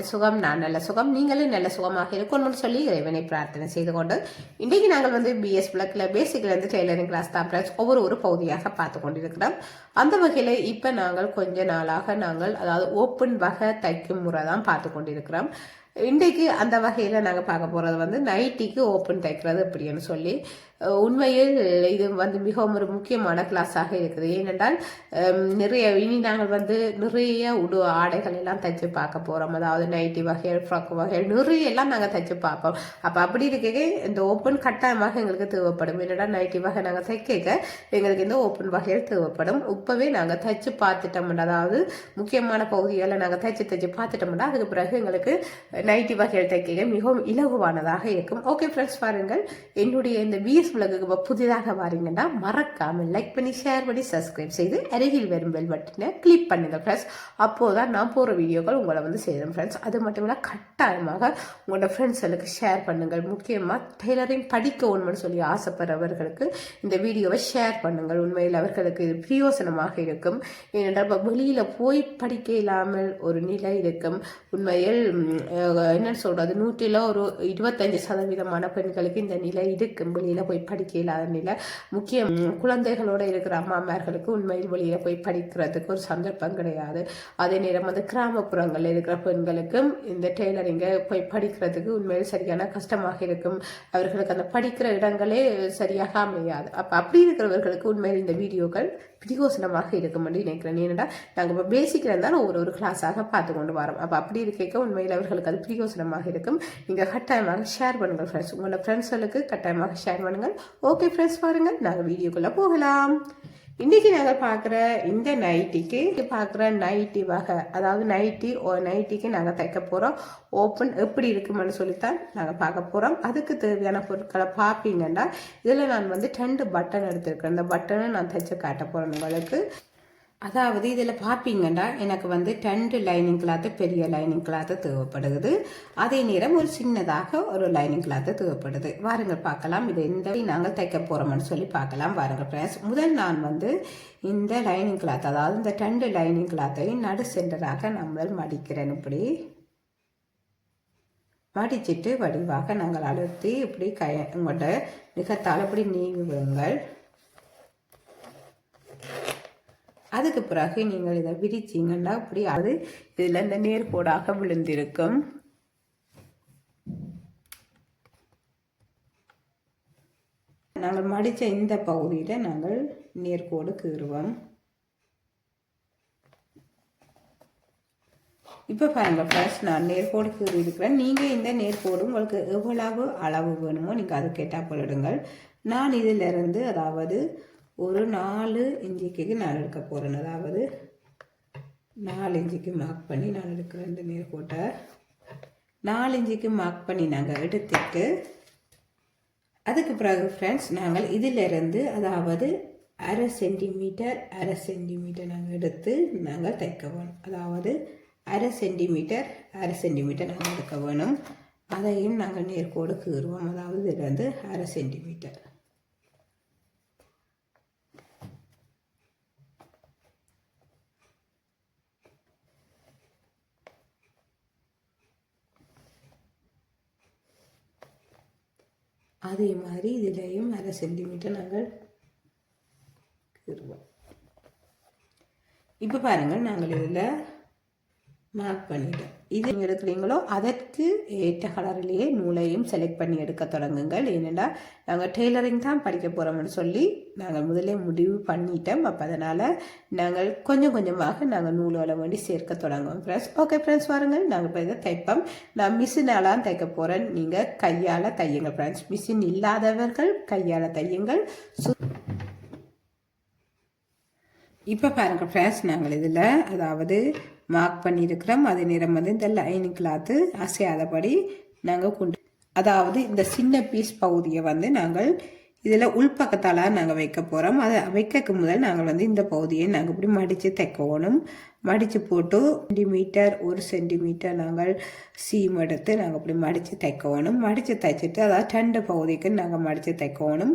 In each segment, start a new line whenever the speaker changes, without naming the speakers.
எப்படி சுகம் நான் நல்ல சுகம் நீங்களும் நல்ல சுகமாக இருக்கணும்னு சொல்லி இறைவனை பிரார்த்தனை செய்து கொண்டு இன்றைக்கு நாங்கள் வந்து பிஎஸ் பிளக்கில் பேசிக்ல இருந்து டெய்லரிங் கிளாஸ் தான் ஒவ்வொரு ஒரு பகுதியாக பார்த்து கொண்டிருக்கிறோம். அந்த வகையில் இப்போ நாங்கள் கொஞ்ச நாளாக நாங்கள் அதாவது ஓப்பன் வகை தைக்கும் முறை தான் பார்த்து கொண்டிருக்கிறோம். இன்றைக்கு அந்த வகையில் நாங்கள் பார்க்க போகிறது வந்து நைட்டிக்கு ஓப்பன் தைக்கிறது எப்படின்னு சொல்லி உண்மையில் இது வந்து மிகவும் ஒரு முக்கியமான கிளாஸாக இருக்குது. ஏனென்றால் நிறைய இனி நாங்கள் வந்து நிறைய உடு ஆடைகள் எல்லாம் தைச்சு பார்க்க போகிறோம் அதாவது நைட்டி வகைகள் ஃப்ராக் வகைகள் நிறைய எல்லாம் நாங்கள் தைச்சு பார்ப்போம். அப்போ அப்படி இருக்க இந்த ஓப்பன் கட்டாயமாக எங்களுக்கு தேவைப்படும். என்னடா நைட்டி வகை நாங்கள் தைக்க எங்களுக்கு இந்த ஓப்பன் வகைகள் தேவைப்படும். இப்போவே நாங்கள் தைச்சு பார்த்துட்டோம்னா அதாவது முக்கியமான பகுதிகளை நாங்கள் தைச்சு தைச்சு பார்த்துட்டோம்னா அதுக்கு பிறகு எங்களுக்கு நைட்டி வகைகள் தைக்க மிகவும் இலகுவானதாக இருக்கும். ஓகே ஃப்ரெண்ட்ஸ் பாருங்கள். என்னுடைய இந்த பிஎஸ் புதிதாக வாரீங்கன்னா மறக்காமல் லைக் பண்ணி ஷேர் பண்ணி சப்ஸ்கிரைப் செய்து அருகில் வரும் பெல் பட்டனை கிளிக் பண்ணுங்க ஃப்ரெண்ட்ஸ் அப்போதான் நான் போகிற வீடியோக்கள் உங்களை வந்து செய்கிறேன் ஃப்ரெண்ட்ஸ் அது மட்டும் இல்லை கட்டாயமாக உங்களோட ஃப்ரெண்ட்ஸ்களுக்கு ஷேர் பண்ணுங்கள். முக்கியமாக டெய்லரிங் படிக்க ஒன்றுன்னு சொல்லி ஆசைப்படுறவர்களுக்கு இந்த வீடியோவை ஷேர் பண்ணுங்கள். உண்மையில் அவர்களுக்கு இது பிரயோசனமாக இருக்கும். ஏனென்றால் இப்போ வெளியில் போய் படிக்க இல்லாமல் ஒரு நிலை இருக்கும். உண்மையில் என்னன்னு என்ன சொல்கிறது நூற்றில் ஒரு இருபத்தஞ்சு சதவீதமான பெண்களுக்கு இந்த நிலை இருக்கும். வெளியில் போய் படிக்க இல்லாத நிலை. முக்கியம் குழந்தைகளோடு குழந்தைகளோட இருக்கிற அம்மாமார்களுக்கு உண்மையில் வெளியில் போய் படிக்கிறதுக்கு ஒரு சந்தர்ப்பம் கிடையாது. அதே நேரம் வந்து கிராமப்புறங்களில் இருக்கிற பெண்களுக்கும் இந்த டெய்லரிங்கை போய் படிக்கிறதுக்கு உண்மையில் சரியான கஷ்டமாக இருக்கும். அவர்களுக்கு அந்த படிக்கிற இடங்களே சரியாக அமையாது. அப்போ அப்படி இருக்கிறவர்களுக்கு உண்மையில் இந்த வீடியோக்கள் பிரியோசனமாக இருக்கும் என்று நினைக்கிறேன். ஏன்னா நாங்கள் இப்போ பேசிக்கில் இருந்தாலும் ஒரு ஒரு கிளாஸாக பார்த்து கொண்டு வரோம். அப்போ அப்படி இருக்க உண்மையில் அவர்களுக்கு அது பிரயோசனமாக இருக்கும். நீங்கள் கட்டாயமாக ஷேர் பண்ணுங்கள் ஃப்ரெண்ட்ஸ் உங்களோட ஃப்ரெண்ட்ஸ்களுக்கு கட்டாயமாக ஷேர் பண்ணுங்கள் ஓகே ஃப்ரெண்ட்ஸ் பாருங்கள். நாங்கள் வீடியோக்குள்ளே போகலாம். இன்னைக்கு நாங்கள் பார்க்குற இந்த நைட்டிக்கு பார்க்குற நைட்டி வகை அதாவது நைட்டி ஓ நைட்டிக்கு நாங்கள் தைக்க போகிறோம் ஓப்பன் எப்படி இருக்குமென்னு சொல்லித்தான் நாங்கள் பார்க்க போகிறோம் அதுக்கு தேவையான பொருட்களை பார்ப்பீங்கன்னா இதில் நான் வந்து ரெண்டு பட்டன் எடுத்திருக்கேன் இந்த பட்டனை நான் தைச்சு காட்ட போகிறேன் உங்களுக்கு. அதாவது இதில் பார்ப்பீங்கன்னா எனக்கு வந்து ரெண்டு லைனிங் கிளாத்து பெரிய லைனிங் கிளாத்து தேவைப்படுது. அதே நேரம் ஒரு சின்னதாக ஒரு லைனிங் கிளாத்து தேவைப்படுது. வாருங்கள் பார்க்கலாம். இது இந்த நாங்கள் தைக்க போகிறோம்னு சொல்லி பார்க்கலாம். வாருங்கள் ஃப்ரெண்ட்ஸ் முதல் நான் வந்து இந்த லைனிங் கிளாத் அதாவது இந்த ரெண்டு லைனிங் கிளாத்தையும் நடு சென்டராக நம்ம மடிக்கிறேன். இப்படி மடிச்சிட்டு வடிவாக நாங்கள் அழுத்தி இப்படி கை உங்களோட மிகத்தால் இப்படி நீங்குங்கள் அதுக்கு பிறகு நீங்கள் இதை விரிச்சிங்கன்னா அப்படி அது இதில் இந்த நேர்கோடாக விழுந்திருக்கும். நாங்கள் மடித்த இந்த பகுதியில் நாங்கள் நேர்கோடு கீறுவோம். இப்போ பாருங்கள் ஃபர்ஸ்ட் நான் நேர்கோடு கீறி இருக்கிறேன் நீங்கள் இந்த நேர்கோடு உங்களுக்கு எவ்வளவு அளவு வேணுமோ நீங்கள் அது கேட்டால் போலிடுங்கள் நான் இதிலிருந்து அதாவது ஒரு நாலு இஞ்சிக்கு நான் எடுக்க போகிறேன் அதாவது நாலு இஞ்சிக்கு மார்க் பண்ணி நான் எடுக்கிறேன் இந்த நேர்கோட்டை நாலு இஞ்சிக்கு மார்க் பண்ணி நாங்கள் எடுத்துட்டு அதுக்கு பிறகு ஃப்ரெண்ட்ஸ் நாங்கள் இதிலிருந்து அதாவது அரை சென்டிமீட்டர் அரை சென்டிமீட்டர் நாங்கள் எடுத்து நாங்கள் தைக்க வேணும். அதாவது அரை சென்டிமீட்டர் அரை சென்டிமீட்டர் நாங்கள் எடுக்க வேணும். அதையும் நாங்கள் நேர்கோடு கீறுவோம். அதாவது இதிலிருந்து அரை சென்டிமீட்டர் அதே மாதிரி இதுலேயும் அரை சென்டிமீட்டர் நாங்கள் கீறுவோம். இப்போ பாருங்கள் நாங்கள் இதில் மார்க் பண்ணிட்டோம் இது நீங்கள் எடுக்கிறீங்களோ அதற்கு ஏற்ற கலரிலேயே நூலையும் செலக்ட் பண்ணி எடுக்க தொடங்குங்கள். ஏனென்றால் நாங்கள் டெய்லரிங் தான் படிக்க போகிறோம்னு சொல்லி நாங்கள் முதலே முடிவு பண்ணிட்டோம். அப்போ அதனால் நாங்கள் கொஞ்சம் கொஞ்சமாக நாங்கள் நூலோட வேண்டி சேர்க்க தொடங்குவோம். ஃப்ரெண்ட்ஸ் ஓகே ஃப்ரெண்ட்ஸ் வாருங்கள். நாங்கள் இப்போ இதை தைப்போம். நான் மிஷினாலாம் தைக்க போகிறேன் நீங்கள் கையால் தையுங்க ஃப்ரெண்ட்ஸ் மிஷின் இல்லாதவர்கள் கையால் தையுங்கள். சு இப்போ பாருங்கள் ஃப்ரெண்ட்ஸ் நாங்கள் இதில் அதாவது மார்க் பண்ணியிருக்கிறோம் அதே நேரம் வந்து இந்த லைனிங் கிளாத்து அசையாதபடி நாங்கள் கொண்டு அதாவது இந்த சின்ன பீஸ் பகுதியை வந்து நாங்கள் இதில் உள்பக்கத்தால் நாங்கள் வைக்க போகிறோம் அதை வைக்கக்கு முதல் நாங்கள் வந்து இந்த பகுதியை நாங்கள் இப்படி மடித்து தைக்கணும். மடித்து போட்டு சென்டிமீட்டர் ஒரு சென்டிமீட்டர் நாங்கள் சீம் எடுத்து நாங்கள் இப்படி மடித்து தைக்கணும். மடித்து தைச்சிட்டு அதாவது ரெண்டு பகுதிக்கு நாங்கள் மடித்து தைக்கணும்.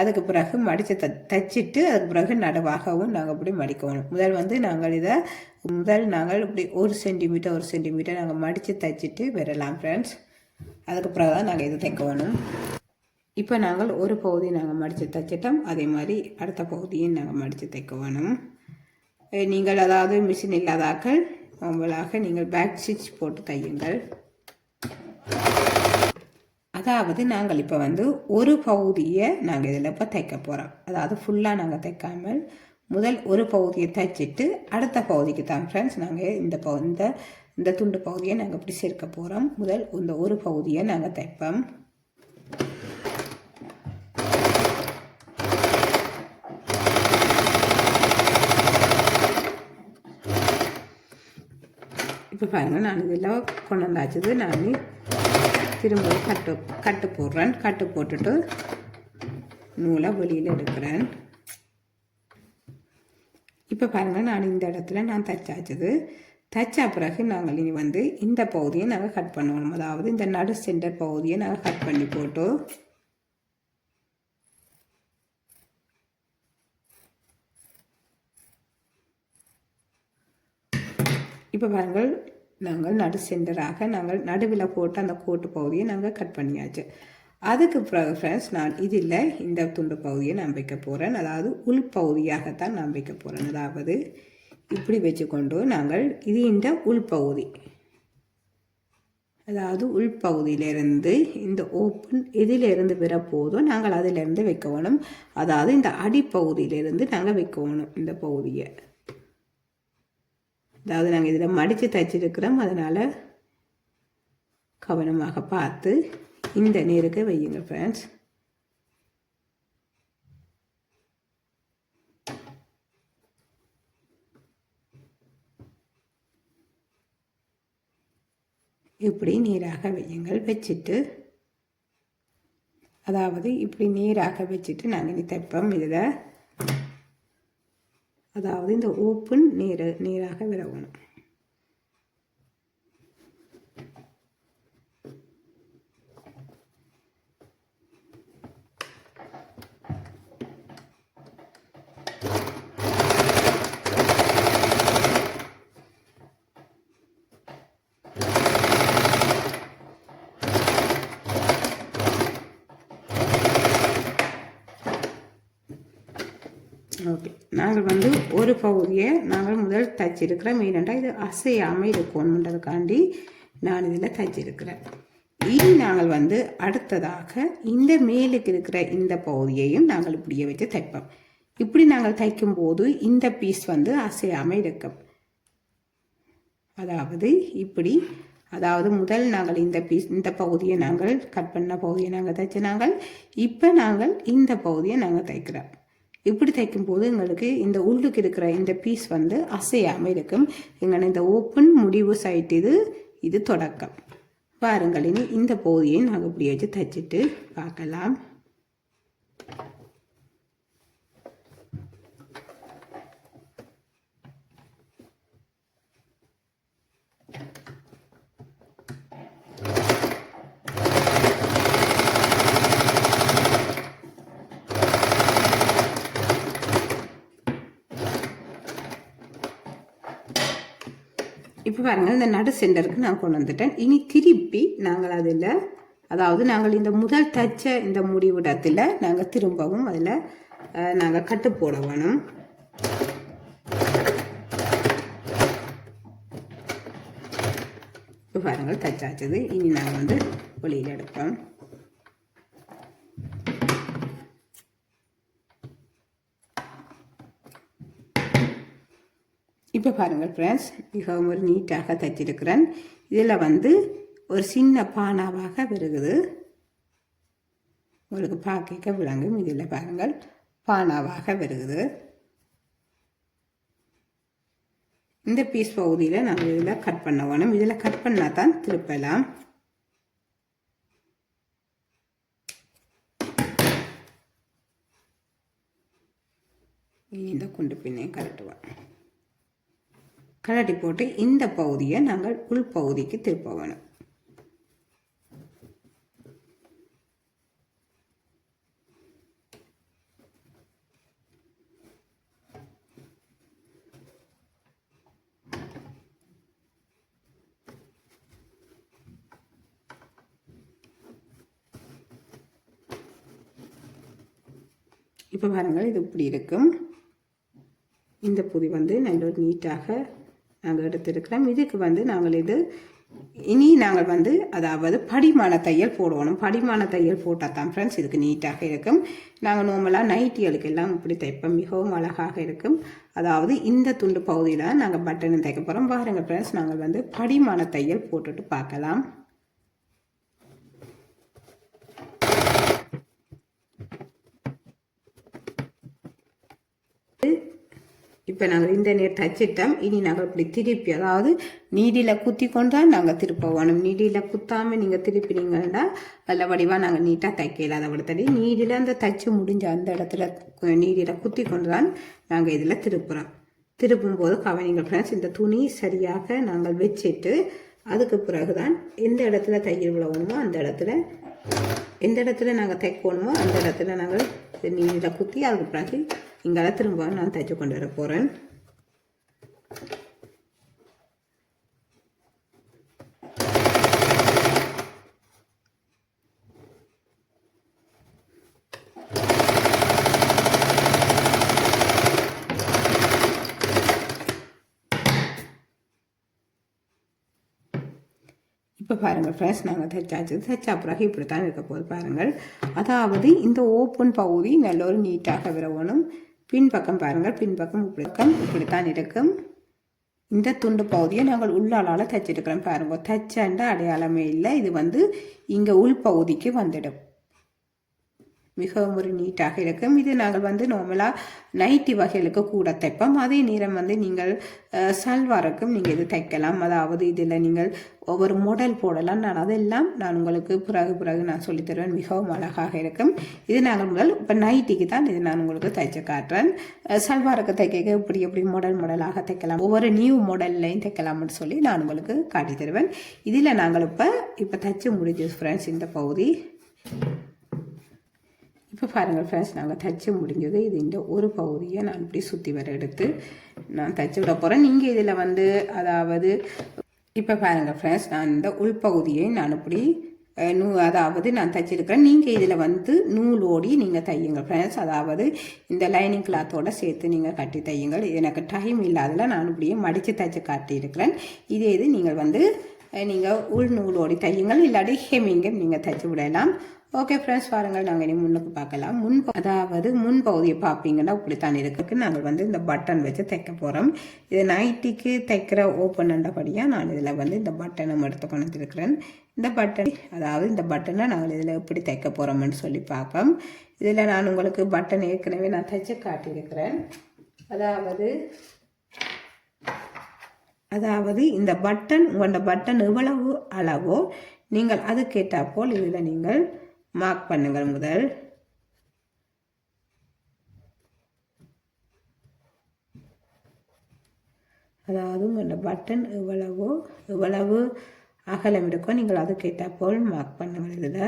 அதுக்கு பிறகு மடித்து த தைச்சிட்டு அதுக்கு பிறகு நடுவாகவும் நாங்கள் இப்படி மடிக்கணும். முதல் வந்து நாங்கள் இதை முதல் நாங்கள் இப்படி ஒரு சென்டிமீட்டர் ஒரு சென்டிமீட்டர் நாங்கள் மடித்து தைச்சிட்டு வரலாம் ஃப்ரெண்ட்ஸ் அதுக்கு பிறகு தான் நாங்கள் இது தைக்க வேணும் இப்போ நாங்கள் ஒரு பகுதி நாங்கள் மடித்து தைச்சிட்டோம். அதே மாதிரி அடுத்த பகுதியும் நாங்கள் மடித்து தைக்க வேணும் நீங்கள் அதாவது மிஷின் இல்லாதாக்கள் உங்களாக நீங்கள் பேக் ஸ்டிச் போட்டு தையுங்கள். அதாவது நாங்கள் இப்போ வந்து ஒரு பகுதியை நாங்கள் இதில் இப்போ தைக்க போகிறோம் அதாவது ஃபுல்லாக நாங்கள் தைக்காமல் முதல் ஒரு பகுதியை தைச்சிட்டு அடுத்த பகுதிக்கு தான் ஃப்ரெண்ட்ஸ் நாங்கள் இந்த ப இந்த இந்த துண்டு பகுதியை நாங்கள் இப்படி சேர்க்க போகிறோம் முதல் இந்த ஒரு பகுதியை நாங்கள் தைப்போம். இப்போ பாருங்கள் நான் இதெல்லாம் கொண்டு வந்தாச்சது நான் திரும்ப கட்டு கட்டு போடுறேன். கட்டு போட்டுட்டு நூலை வெளியில் எடுக்கிறேன். இப்போ பாருங்கள் நான் இந்த இடத்துல நான் தைச்சாச்சது தைச்ச பிறகு நாங்கள் இனி வந்து இந்த பகுதியை நாங்கள் கட் பண்ணணும். அதாவது இந்த நடு சென்டர் பகுதியை நாங்கள் கட் பண்ணி போட்டு இப்போ பாருங்கள் நாங்கள் நடு சென்டராக நாங்கள் நடுவில் போட்டு அந்த கோட்டு பகுதியை நாங்கள் கட் பண்ணியாச்சு. அதுக்கு பிறகு ஃப்ரெண்ட்ஸ் நான் இதில் இந்த துண்டு பகுதியை நான் வைக்க போகிறேன் அதாவது உள் பகுதியாகத்தான் நான் வைக்க போகிறேன் அதாவது இப்படி வச்சுக்கொண்டு நாங்கள் இது இந்த உள்பகுதி அதாவது உள்பகுதியிலிருந்து இந்த ஓப்பன் எதிலிருந்து வரப்போதோ நாங்கள் அதிலிருந்து வைக்க வேணும் அதாவது இந்த அடிப்பகுதியிலிருந்து நாங்கள் வைக்க வேணும் இந்த பகுதியை. அதாவது நாங்கள் இதில் மடித்து தைச்சிருக்கிறோம். அதனால் கவனமாக பார்த்து இந்த நேருக்கு வையுங்க ஃப்ரெண்ட்ஸ் இப்படி நேராக வையுங்கள். வச்சுட்டு அதாவது இப்படி நேராக வச்சுட்டு நாங்கள் இனி தைப்போம். இதில் அதாவது இந்த ஓப்பன் நேர நேராக விரவணும் ஓகே நாங்கள் வந்து ஒரு பகுதியை நாங்கள் முதல் தைச்சிருக்கிறோம். ஏனென்றா இது அசையாமல் இருக்கணுன்றதுக்காண்டி நான் இதில் தைச்சிருக்கிறேன். இனி நாங்கள் வந்து அடுத்ததாக இந்த மேலுக்கு இருக்கிற இந்த பகுதியையும் நாங்கள் இப்படியே வச்சு தைப்போம். இப்படி நாங்கள் தைக்கும் போது இந்த பீஸ் வந்து அசையாமல் இருக்கும். அதாவது இப்படி அதாவது முதல் நாங்கள் இந்த பீஸ் இந்த பகுதியை நாங்கள் கட் பண்ண பகுதியை நாங்கள் தைச்சு நாங்கள் இப்போ நாங்கள் இந்த பகுதியை நாங்கள் தைக்கிறோம். இப்படி தைக்கும் போது எங்களுக்கு இந்த உள்ளுக்கு இருக்கிற இந்த பீஸ் வந்து அசையாமல் இருக்கும். எங்களை இந்த ஓப்பன் முடிவு சைட் இது இது தொடக்கம். பாருங்கள் இனி இந்த பகுதியை நாங்கள் இப்படி வச்சு தைச்சிட்டு பார்க்கலாம். இப்போ பாருங்கள் இந்த நடு சென்டருக்கு நான் கொண்டு வந்துட்டேன். இனி திருப்பி நாங்கள் அதில் அதாவது நாங்கள் இந்த முதல் தச்ச இந்த முடிவிடத்தில் நாங்கள் திரும்பவும் அதில் நாங்கள் கட்டு போட வேணும். இப்போ பாருங்கள் தச்சாச்சது. இனி நாங்கள் வந்து வெளியில் எடுப்போம். இப்போ பாருங்கள் ஃப்ரெண்ட்ஸ் மிகவும் ஒரு நீட்டாக தைச்சிருக்கிறேன். இதில் வந்து ஒரு சின்ன பானாவாக வருகுது. உங்களுக்கு பார்க்க விளங்கும். இதில் பாருங்கள் பானாவாக வருகுது. இந்த பீஸ் பகுதியில் நாங்கள் இதில் கட் பண்ண வேணும். இதில் கட் பண்ணால் தான் திருப்பலாம் இந்த குண்டு பின்னையும் கழட்டுவேன் கழட்டி போட்டு இந்த பகுதியை நாங்கள் உள்பகுதிக்கு திருப்ப வேணும். இப்போ பாருங்கள் இது இப்படி இருக்கும். இந்த பொதி வந்து நல்ல நீட்டாக நாங்கள் எடுத்திருக்கிறோம். இதுக்கு வந்து நாங்கள் இது இனி நாங்கள் வந்து அதாவது படிமான தையல் போடணும். படிமான தையல் போட்டால் தான் ஃப்ரெண்ட்ஸ் இதுக்கு நீட்டாக இருக்கும். நாங்கள் நார்மலாக நைட்டிகளுக்கு எல்லாம் இப்படி தைப்போம். மிகவும் அழகாக இருக்கும். அதாவது இந்த துண்டு பகுதியில் நாங்கள் பட்டனை தைக்க போகிறோம் பாருங்கள் ஃப்ரெண்ட்ஸ் நாங்கள் வந்து படிமான தையல் போட்டுட்டு பார்க்கலாம். இப்போ நாங்கள் இந்த நேர் தச்சிட்டோம். இனி நாங்கள் இப்படி திருப்பி அதாவது நீடியில் குத்தி கொண்டா நாங்கள் திருப்ப வேணும். நீடியில் குத்தாமல் நீங்கள் திருப்பினீங்கன்னா நல்ல வடிவாக நாங்கள் நீட்டாக தைக்கல. அதை விட தடி நீடியில் அந்த தச்சு முடிஞ்ச அந்த இடத்துல நீடியில் குத்தி கொண்டு தான் நாங்கள் இதில் திருப்புறோம். திருப்பும் போது கவனிங்க ஃப்ரெண்ட்ஸ் இந்த துணி சரியாக நாங்கள் வச்சுட்டு அதுக்கு பிறகு தான் எந்த இடத்துல தையல் விழவணுமோ அந்த இடத்துல எந்த இடத்துல நாங்கள் தைக்கணுமோ அந்த இடத்துல நாங்கள் நீடியில் குத்தி அதுக்கு பிறகு இங்கே திரும்ப நான் தைச்சு கொண்டு வர போகிறேன் இப்போ பாருங்கள் ஃப்ரெண்ட்ஸ் நாங்கள் தைச்சாச்சு. தைச்சா பிறகு இப்படி தான் இருக்க போது பாருங்கள். அதாவது இந்த ஓப்பன் பகுதி நல்ல ஒரு நீட்டாக விரவணும். பின்பக்கம் பாருங்கள். பின்பக்கம் இப்படிக்கம் இப்படித்தான் இருக்கும். இந்த துண்டு பகுதியை நாங்கள் உள்ளாளால் தைச்சிருக்கிறோம் பாருங்கள் தைச்சண்ட அடையாளமே இல்லை. இது வந்து இங்கே உள் பகுதிக்கு வந்துடும். மிகவும் ஒரு நீட்டாக இருக்கும். இது நாங்கள் வந்து நார்மலாக நைட்டி வகைகளுக்கு கூட தைப்போம். அதே நேரம் வந்து நீங்கள் சல்வாருக்கும் நீங்கள் இது தைக்கலாம். அதாவது இதில் நீங்கள் ஒவ்வொரு மாடல் போடலாம். நான் அதெல்லாம் நான் உங்களுக்கு பிறகு பிறகு நான் சொல்லித்தருவேன். மிகவும் அழகாக இருக்கும். இது நாங்கள் முதல் இப்போ நைட்டிக்கு தான் இது நான் உங்களுக்கு தைச்சு காட்டுறேன். சல்வாருக்கு தைக்க இப்படி எப்படி மாடல் மாடலாக தைக்கலாம். ஒவ்வொரு நியூ மாடல்லையும் தைக்கலாம்னு சொல்லி நான் உங்களுக்கு காட்டி தருவேன் இதில் நாங்கள் இப்போ இப்போ தைச்சு முடிஞ்சு ஃப்ரெண்ட்ஸ் இந்த பகுதி. இப்போ பாருங்கள் ஃப்ரெண்ட்ஸ் நாங்கள் தைச்சி முடிஞ்சது இது இந்த ஒரு பகுதியை நான் இப்படி சுற்றி வர எடுத்து நான் தைச்சி விட போகிறேன் நீங்கள் இதில் வந்து அதாவது இப்போ பாருங்கள் ஃப்ரெண்ட்ஸ் நான் இந்த உள்பகுதியை நான் இப்படி நூ அதாவது நான் தைச்சிருக்கிறேன் நீங்கள் இதில் வந்து நூலோடி நீங்கள் தையுங்க ஃப்ரெண்ட்ஸ் அதாவது இந்த லைனிங் கிளாத்தோட சேர்த்து நீங்கள் கட்டி தையுங்கள். எனக்கு டைம் இல்லாததில் நான் இப்படியே மடித்து தைச்சி காட்டியிருக்கிறேன் இதே இது நீங்கள் வந்து நீங்கள் உள் நூலோடி தையுங்கள். இல்லாட்டி ஹெமிங்கும் நீங்கள் தைச்சி விடலாம். ஓகே ஃப்ரெண்ட்ஸ் பாருங்கள் நாங்கள் இனி முன்னுக்கு பார்க்கலாம். முன் அதாவது முன் பகுதியை பார்ப்பீங்கன்னா இப்படித்தான் இருக்குது நாங்கள் வந்து இந்த பட்டன் வச்சு தைக்க போகிறோம் இது நைட்டிக்கு தைக்கிற ஓப்பன் அண்டபடியாக நான் இதில் வந்து இந்த பட்டனை எடுத்து கொண்டு இருக்கிறேன் இந்த பட்டன் அதாவது இந்த பட்டனை நாங்கள் இதில் எப்படி தைக்க போகிறோம்னு சொல்லி பார்ப்போம். இதில் நான் உங்களுக்கு பட்டன் ஏற்கனவே நான் தைச்சு காட்டியிருக்கிறேன். அதாவது அதாவது இந்த பட்டன் உங்களோட பட்டன் எவ்வளவு அளவோ நீங்கள் அது கேட்டால் போல் இதில் நீங்கள் மார்க் பண்ணுங்கள் முதல். அதாவது உங்களோட பட்டன் எவ்வளவோ எவ்வளவு அகலம் இருக்கோ நீங்கள் அதுக்கேற்ற போல் மார்க் பண்ணுங்கள் இதில்.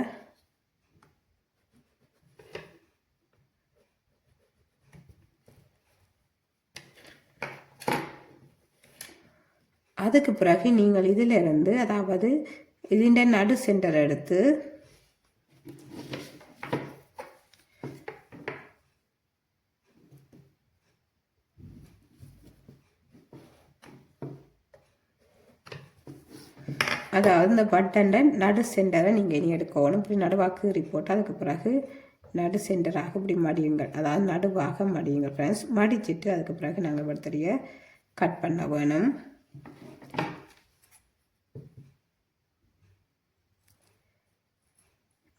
அதுக்கு பிறகு நீங்கள் இதிலிருந்து அதாவது இதிண்ட நடு சென்டர் எடுத்து அதாவது இந்த பட்டன்ட நடு சென்டரை நீங்கள் இனி எடுக்கணும். இப்படி நடுவாக்கு ரிப்போர்ட் அதுக்கு பிறகு நடு சென்டராக இப்படி மடியுங்கள். அதாவது நடுவாக மடியுங்கள் ஃப்ரெண்ட்ஸ் மடிச்சுட்டு அதுக்கு பிறகு நாங்கள் ஒருத்தரைய கட் பண்ண வேணும்.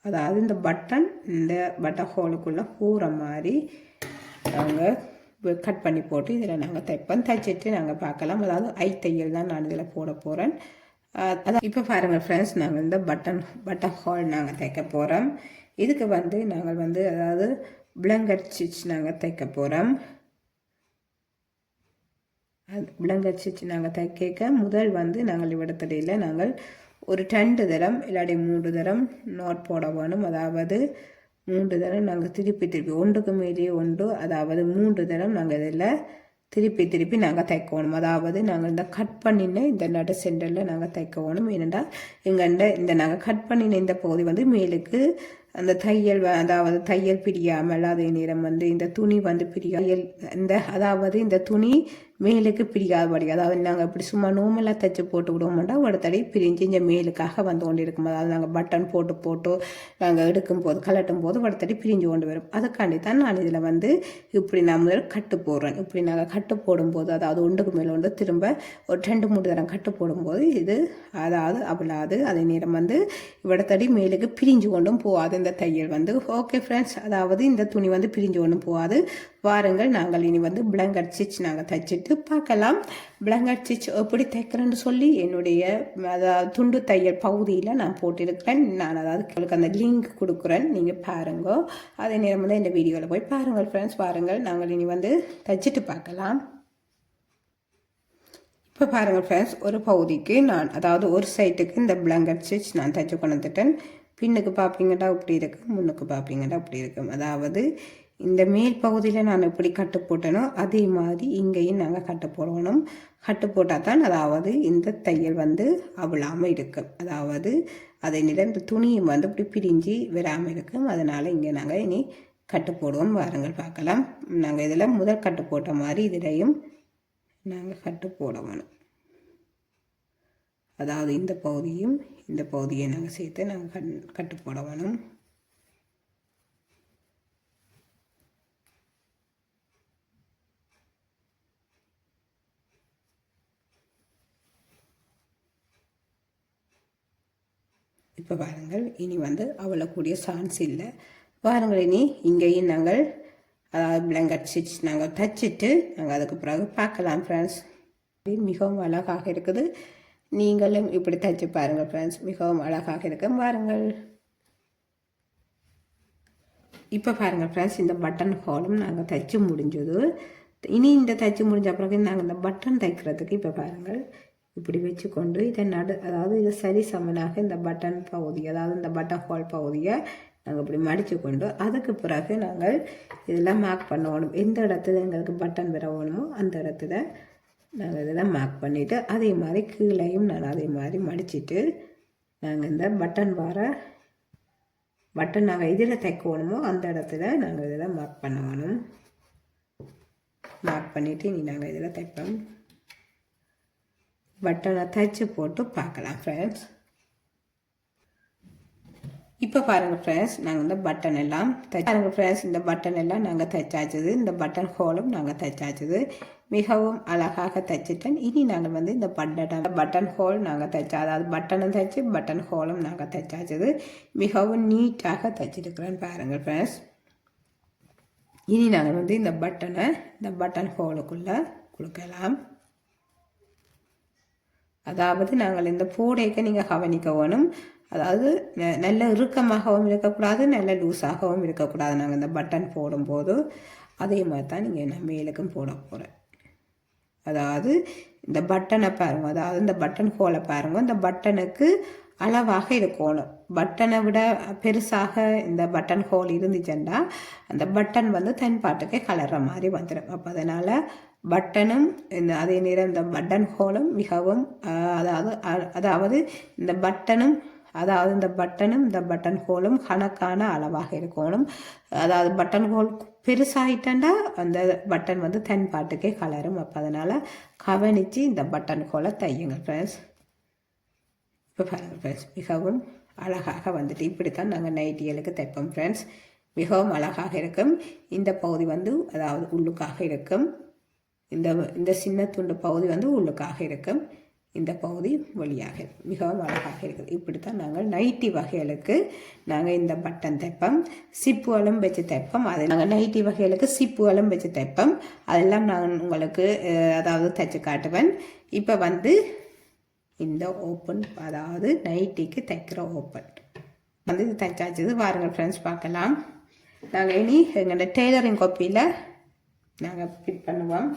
அதாவது இந்த பட்டன் இந்த பட்டன் ஹோலுக்குள்ளே கூற மாதிரி நாங்கள் கட் பண்ணி போட்டு இதில் நாங்கள் தைப்போம். தைச்சிட்டு நாங்கள் பார்க்கலாம். அதாவது ஐ தையல் தான் நான் இதில் போட போகிறேன் அதான் இப்போ பாருங்கள் ஃப்ரெண்ட்ஸ் நாங்கள் இந்த பட்டன் பட்டன் ஹால் நாங்கள் தைக்க போகிறோம் இதுக்கு வந்து நாங்கள் வந்து அதாவது பிளங்கட் ஸ்டிச் நாங்கள் தைக்க போகிறோம் அது விளங்கச்சிச்சு நாங்கள் தைக்க முதல் வந்து நாங்கள் இவ்விடத்தடையில் நாங்கள் ஒரு ரெண்டு தரம் இல்லாட்டி மூன்று தரம் நோட் போட வேணும். அதாவது மூன்று தரம் நாங்கள் திருப்பி திருப்பி ஒன்றுக்கு மேலேயே ஒன்று அதாவது மூன்று தரம் நாங்கள் இதில் திருப்பி திருப்பி நாங்கள் தைக்கணும். அதாவது நாங்கள் இந்த கட் பண்ணின இந்த நடு சென்டரில் நாங்கள் தைக்கணும். ஏனென்றால் எங்கண்ட இந்த நாங்கள் கட் பண்ணின இந்த பகுதி வந்து மேலுக்கு அந்த தையல் வ- அதாவது தையல் பிரியாமல் அதே நேரம் வந்து இந்த துணி வந்து பிரியாமல் இந்த அதாவது இந்த துணி மேலுக்கு பிரியாதபடி அதாவது நாங்கள் இப்படி சும்மா நோமெல்லாம் தைச்சு போட்டு விடுவோம்டா ஒரு தடவை பிரிஞ்சு இந்த மேலுக்காக வந்து கொண்டு இருக்கும் அதாவது நாங்கள் பட்டன் போட்டு போட்டு நாங்கள் எடுக்கும் போது கலட்டும் போது ஒரு தடவை பிரிஞ்சு கொண்டு வரும். அதுக்காண்டி தான் நான் இதில் வந்து இப்படி நான் முதல் கட்டு போடுறேன். இப்படி நாங்கள் கட்டு போடும்போது அதாவது ஒன்றுக்கு மேலே ஒன்று திரும்ப ஒரு ரெண்டு மூணு தரம் கட்டு போடும்போது இது அதாவது அவ்வளாது அதே நேரம் வந்து இவ்வளத்தடி மேலுக்கு பிரிஞ்சு கொண்டும் போகாது. இந்த தையல் வந்து ஓகே ஃப்ரெண்ட்ஸ் அதாவது இந்த துணி வந்து பிரிஞ்சு கொண்டும் போகாது. வாருங்கள். நாங்கள் இனி வந்து பிளங்கட் ஸ்டிச் நாங்கள் தைச்சிட்டு பார்க்கலாம். பிளங்கட் ஸ்டிச் எப்படி தைக்கிறேன்னு சொல்லி என்னுடைய அதாவது துண்டு தையல் பகுதியில் நான் போட்டிருக்கிறேன். நான் அதாவது உங்களுக்கு அந்த லிங்க் கொடுக்குறேன். நீங்கள் பாருங்க. அதே நேரம் வந்து இந்த வீடியோவில் போய் பாருங்கள் ஃப்ரெண்ட்ஸ் பாருங்கள் நாங்கள் இனி வந்து தைச்சிட்டு பார்க்கலாம். இப்போ பாருங்கள் ஃப்ரெண்ட்ஸ் ஒரு பகுதிக்கு நான் அதாவது ஒரு சைட்டுக்கு இந்த பிளாங்கட் ஸ்டிச் நான் தைச்சு கொண்டு வந்துட்டேன். பின்னுக்கு பார்ப்பீங்கடா இப்படி இருக்கு. முன்னுக்கு பார்ப்பீங்கடா இப்படி இருக்கும் அதாவது இந்த மேல் பகுதியில் நான் எப்படி கட்டு போட்டேனோ அதே மாதிரி இங்கேயும் நாங்கள் கட்டு போடணும். கட்டு போட்டால் தான் அதாவது இந்த தையல் வந்து அவிழாமல் இருக்கும் அதாவது அதே நிலை இந்த துணியும் வந்து இப்படி பிரிஞ்சு வராமல் இருக்கும். அதனால் இங்கே நாங்கள் இனி கட்டு போடுவோம். வாருங்கள் பார்க்கலாம். நாங்கள் இதில் முதல் கட்டு போட்ட மாதிரி இதிலையும் நாங்கள் கட்டு போட வேணும் அதாவது இந்த பகுதியும் இந்த பகுதியை நாங்கள் சேர்த்து நாங்கள் கண் கட்டு போட வேணும் இப்போ பாருங்கள். இனி வந்து அவ்வளோக்கூடிய சான்ஸ் இல்லை. பாருங்கள் இனி. இங்கேயும் நாங்கள் அதாவது பிளங்கட் ஸ்டிச் நாங்கள் தச்சுட்டு நாங்கள் அதுக்கு பிறகு பார்க்கலாம் ஃப்ரெண்ட்ஸ் மிகவும் அழகாக இருக்குது. நீங்களும் இப்படி தச்சு பாருங்கள் ஃப்ரெண்ட்ஸ் மிகவும் அழகாக இருக்கு. பாருங்கள் இப்போ பாருங்கள் ஃப்ரெண்ட்ஸ் இந்த பட்டன் ஹோலும் நாங்கள் தைச்சு முடிஞ்சது. இனி இந்த தைச்சு முடிஞ்ச பிறகு நாங்கள் இந்த பட்டன் தைக்கிறதுக்கு இப்போ பாருங்கள். இப்படி வச்சுக்கொண்டு இதை நடு அதாவது இது சரி சமனாக இந்த பட்டன் பகுதி அதாவது இந்த பட்டன் ஹோல் பகுதியை நாங்கள் இப்படி மடித்து கொண்டு அதுக்கு பிறகு நாங்கள் இதெல்லாம் மார்க் பண்ணணும். எந்த இடத்துல எங்களுக்கு பட்டன் வர வேணுமோ அந்த இடத்துல நாங்கள் இதெல்லாம் மார்க் பண்ணிவிட்டு அதே மாதிரி கீழேயும் நான் அதே மாதிரி மடிச்சிட்டு நாங்கள் இந்த பட்டன் வர பட்டன் நாங்கள் இதில் தைக்கணுமோ அந்த இடத்துல நாங்கள் இதெல்லாம் மார்க் பண்ணணும். மார்க் பண்ணிவிட்டு இனி நாங்கள் இதில் தைப்போம். பட்டனை தைச்சு போட்டு பார்க்கலாம் ஃப்ரெண்ட்ஸ் இப்போ பாருங்கள் ஃப்ரெண்ட்ஸ் நாங்கள் இந்த பட்டன் எல்லாம் தை பாருங்கள் ஃப்ரெண்ட்ஸ் இந்த பட்டன் எல்லாம் நாங்கள் தைச்சாச்சுது. இந்த பட்டன் ஹோலும் நாங்கள் தைச்சாச்சுது. மிகவும் அழகாக தைச்சிட்டேன். இனி நாங்கள் வந்து இந்த பட்டன் பட்டன் ஹோல் நாங்கள் தைச்சா அதாவது பட்டனும் தைச்சு பட்டன் ஹோலும் நாங்கள் தைச்சாச்சுது. மிகவும் நீட்டாக தைச்சிருக்கிறேன் பாருங்கள் ஃப்ரெண்ட்ஸ் இனி நாங்கள் வந்து இந்த பட்டனை இந்த பட்டன் ஹோலுக்குள்ளே கொடுக்கலாம். அதாவது நாங்கள் இந்த பூடைக்கு நீங்கள் கவனிக்க வேணும் அதாவது நல்ல இறுக்கமாகவும் இருக்கக்கூடாது நல்ல லூஸாகவும் இருக்கக்கூடாது. நாங்கள் இந்த பட்டன் போடும்போது அதே மாதிரி தான் நீங்கள் நான் மேலுக்கும் போட போகிறேன் அதாவது இந்த பட்டனை பாருங்க அதாவது இந்த பட்டன் ஹோலை பாருங்க இந்த பட்டனுக்கு அளவாக இருக்கணும் பட்டனை விட பெருசாக இந்த பட்டன் ஹோல் இருந்துச்சுன்னா அந்த பட்டன் வந்து தன் பாட்டுக்கே கலர்ற மாதிரி வந்துடும் அப்போ அதனால் பட்டனும் இந்த அதே நேரம் இந்த பட்டன் ஹோலும் மிகவும் அதாவது அதாவது இந்த பட்டனும் அதாவது இந்த பட்டனும் இந்த பட்டன் ஹோலும் கணக்கான அளவாக இருக்கணும். அதாவது பட்டன் ஹோல் பெருசாகிட்டா அந்த பட்டன் வந்து தன் பாட்டுக்கே கலரும். அப்போ அதனால் கவனித்து இந்த பட்டன் ஹோலை தையுங்க ஃப்ரெண்ட்ஸ் இப்போ பாருங்கள் ஃப்ரெண்ட்ஸ் மிகவும் அழகாக வந்துட்டு இப்படி தான் நாங்கள் நைட்டியலுக்கு தைப்போம் ஃப்ரெண்ட்ஸ் மிகவும் அழகாக இருக்கும். இந்த பகுதி வந்து அதாவது உள்ளுக்காக இருக்கும். இந்த இந்த சின்ன துண்டு பகுதி வந்து உள்ளுக்காக இருக்கும் இந்த பகுதி வெளியாக மிகவும் அழகாக இருக்குது. இப்படி தான் நாங்கள் நைட்டி வகைகளுக்கு நாங்கள் இந்த பட்டன் தைப்போம். சிப்புகளும் வச்சு தைப்போம். அது நாங்கள் நைட்டி வகைகளுக்கு சிப்புகளும் வச்சு தைப்போம். அதெல்லாம் நான் உங்களுக்கு அதாவது தைச்சு காட்டுவேன். இப்போ வந்து இந்த ஓப்பன் அதாவது நைட்டிக்கு தைக்கிற ஓப்பன். வந்து இது தைச்சாச்சது. வாருங்கள் ஃப்ரெண்ட்ஸ் பார்க்கலாம். நாங்கள் இனி எங்களோட டெய்லரிங் காப்பியில் நாங்கள் ஃபிட் பண்ணுவோம்.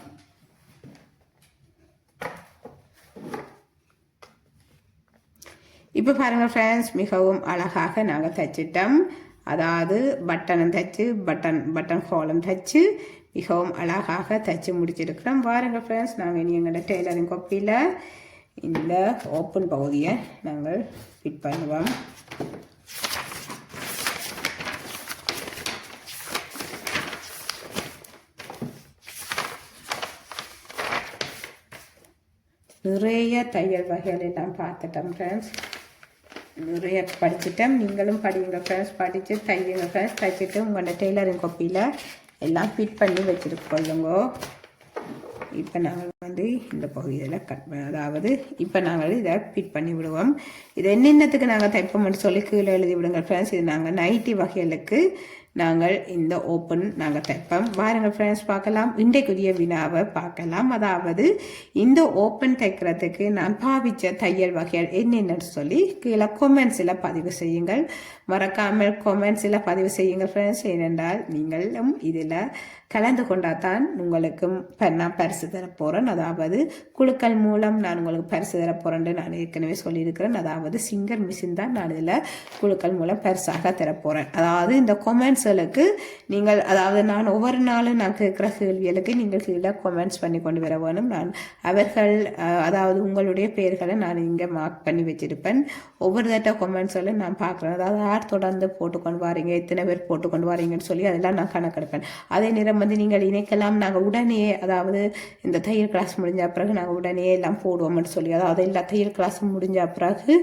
இப்போ பாருங்கள் ஃப்ரெண்ட்ஸ் மிகவும் அழகாக நாங்கள் தைச்சிட்டோம். அதாவது பட்டனும் தைச்சு பட்டன் பட்டன் ஹோலும் தைச்சு மிகவும் அழகாக தைச்சு முடிச்சிருக்கிறோம். பாருங்கள் ஃப்ரெண்ட்ஸ் நாங்கள் இனி எங்களோட டெய்லரிங் கொப்பியில் இந்த ஓப்பன் பகுதியை நாங்கள் ஃபிட் பண்ணுவோம். நிறைய தையல் வகைகள் எல்லாம் பார்த்துட்டோம் ஃப்ரெண்ட்ஸ் நிறைய படிச்சுட்டேன். நீங்களும் படிங்க ஃப்ரெண்ட்ஸ் படித்து தையுங்க ஃப்ரெண்ட்ஸ் தைச்சிட்டு உங்களோட டெய்லரிங் கொப்பியில் எல்லாம் ஃபிட் பண்ணி வச்சுட்டு கொள்ளுங்க. இப்போ நாங்கள் வந்து இந்த பகுதியில் கட் பண்ண அதாவது இப்போ நாங்கள் இதை ஃபிட் பண்ணி விடுவோம். இது என்னென்னத்துக்கு நாங்கள் தைப்போம்னு சொல்லி கீழே எழுதி விடுங்க ஃப்ரெண்ட்ஸ் இது நாங்கள் நைட்டி வகைகளுக்கு நாங்கள் இந்த ஓப்பன் நாங்கள் தைப்போம் வாருங்கள் ஃப்ரெண்ட்ஸ் பார்க்கலாம். இன்றைக்குரிய வினாவை பார்க்கலாம். அதாவது இந்த ஓப்பன் தைக்கிறதுக்கு நான் பாவித்த தையல் வகைகள் என்னென்னு சொல்லி கீழே கொமெண்ட்ஸில் பதிவு செய்யுங்கள். மறக்காமல் கொமெண்ட்ஸில் பதிவு செய்யுங்கள் ஃப்ரெண்ட்ஸ் ஏனென்றால் நீங்களும் இதில் கலந்து கொண்டாதான் உங்களுக்கும் நான் பரிசு தர போகிறேன் அதாவது குழுக்கள் மூலம் நான் உங்களுக்கு பரிசு தர போகிறேன்னு நான் ஏற்கனவே சொல்லியிருக்கிறேன். அதாவது சிங்கர் மிஷின் தான் நான் இதில் குழுக்கள் மூலம் பரிசாக தரப்போகிறேன் அதாவது இந்த கொமெண்ட்ஸ்களுக்கு நீங்கள் அதாவது நான் ஒவ்வொரு நாளும் நான் கேட்குற கேள்விகளுக்கு நீங்கள் கீழே கொமெண்ட்ஸ் பண்ணி கொண்டு வர வேணும். நான் அவர்கள் அதாவது உங்களுடைய பெயர்களை நான் இங்கே மார்க் பண்ணி வச்சிருப்பேன். ஒவ்வொரு தட்ட கொமெண்ட்ஸ்களும் நான் பார்க்குறேன். அதாவது யார் தொடர்ந்து போட்டுக்கொண்டு வரீங்க எத்தனை பேர் போட்டுக்கொண்டு வரீங்கன்னு சொல்லி அதெல்லாம் நான் கணக்கெடுப்பேன். அதே நேரம் வந்து நீங்கள் இணைக்கலாம். நாங்கள் உடனே அதாவது இந்த தையல் கிளாஸ் முடிஞ்ச பிறகு நாங்கள் உடனே எல்லாம் போடுவோம்னு சொல்லி அதாவது எல்லா தையல் கிளாஸும் முடிஞ்ச பிறகு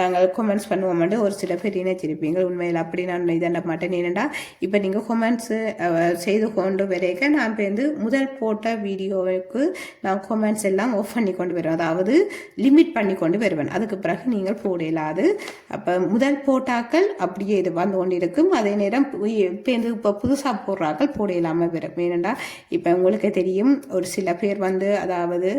நாங்கள் கொமெண்ட்ஸ் பண்ணுவோம்னு ஒரு சில பேர் இணைச்சிருப்பீங்க உண்மையில் அப்படி நான் இதண்ட மாட்டேன். ஏனெண்டா இப்போ நீங்கள் கொமெண்ட்ஸு செய்து கொண்டு வரைக்க நான் இப்போ வந்து முதல் போட்ட வீடியோவுக்கு நான் கொமெண்ட்ஸ் எல்லாம் ஆஃப் பண்ணி கொண்டு வருவேன். அதாவது லிமிட் பண்ணி கொண்டு வருவேன். அதுக்கு பிறகு நீங்கள் போட இல்லாது அப்போ முதல் போட்டாக்கள் அப்படியே இது வந்து கொண்டு இருக்கும் அதே நேரம் இப்போ இப்போ புதுசாக போடுறாக்கள் போட இல்லாமல் வரும் ஏனெண்டா இப்போ உங்களுக்கு தெரியும் ஒரு சில பேர் வந்து அதாவது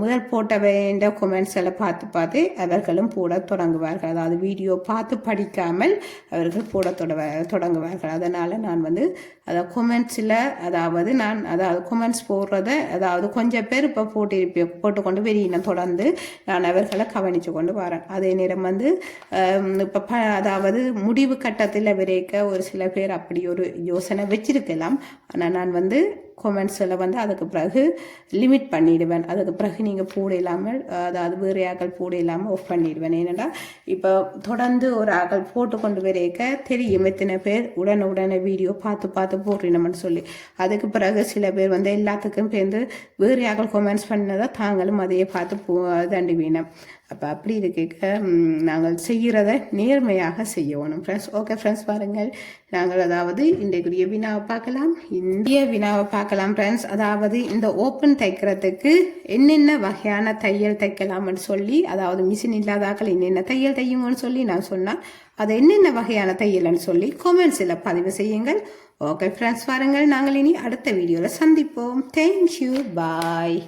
முதல் போட்ட வேண்ட கொமெண்ட்ஸ் எல்லாம் பார்த்து பார்த்து அவர்களும் போட தொடங்குவார்கள். அதாவது வீடியோ பார்த்து படிக்காமல் அவர்கள் போட தொடங்குவார்கள். அதனால் நான் வந்து அதாவது கொமெண்ட்ஸில் அதாவது நான் அதாவது கொமெண்ட்ஸ் போடுறத அதாவது கொஞ்சம் பேர் இப்போ போட்டிருப்பேன் போட்டுக்கொண்டு வெளியின தொடர்ந்து நான் அவர்களை கவனித்து கொண்டு வரேன். அதே நேரம் வந்து இப்போ ப அதாவது முடிவு கட்டத்தில் விரைக்க ஒரு சில பேர் அப்படி ஒரு யோசனை வச்சிருக்கலாம். ஆனால் நான் வந்து கொமெண்ட்ஸில் வந்து அதுக்கு பிறகு லிமிட் பண்ணிடுவேன். அதுக்கு பிறகு நீங்கள் போட இல்லாமல் அதாவது வேறு ஆக்கள் போட இல்லாமல் ஆஃப் பண்ணிடுவேன். ஏன்னா இப்போ தொடர்ந்து ஒரு ஆக்கள் போட்டு கொண்டு வரைக்க தெரியும். எத்தனை பேர் உடனே உடனே வீடியோ பார்த்து பார்த்து போடுறீனம்னு சொல்லி. அதுக்கு பிறகு சில பேர் வந்து எல்லாத்துக்கும் சேர்ந்து வேறு ஆக்கள் கொமெண்ட்ஸ் பண்ணதை தாங்களும் அதையே பார்த்து போ தண்டுவீனம் அப்போ அப்படி இருக்க நாங்கள் செய்கிறத நேர்மையாக செய்யணும். ஃப்ரெண்ட்ஸ் ஓகே ஃப்ரெண்ட்ஸ் பாருங்கள். நாங்கள் அதாவது இன்றைக்குரிய வினாவை பார்க்கலாம். இந்திய வினாவை பார்க்கலாம் ஃப்ரெண்ட்ஸ் அதாவது இந்த ஓப்பன் தைக்கிறதுக்கு என்னென்ன வகையான தையல் தைக்கலாம்னு சொல்லி அதாவது மிஷின் இல்லாதாக்கள் என்னென்ன தையல் தையுங்கன்னு சொல்லி நான் சொன்னால் அது என்னென்ன வகையான தையல்னு சொல்லி கொமெண்ட்ஸில் பதிவு செய்யுங்கள். ஓகே ஃப்ரெண்ட்ஸ் பாருங்கள் நாங்கள் இனி அடுத்த வீடியோவில் சந்திப்போம். Thank you bye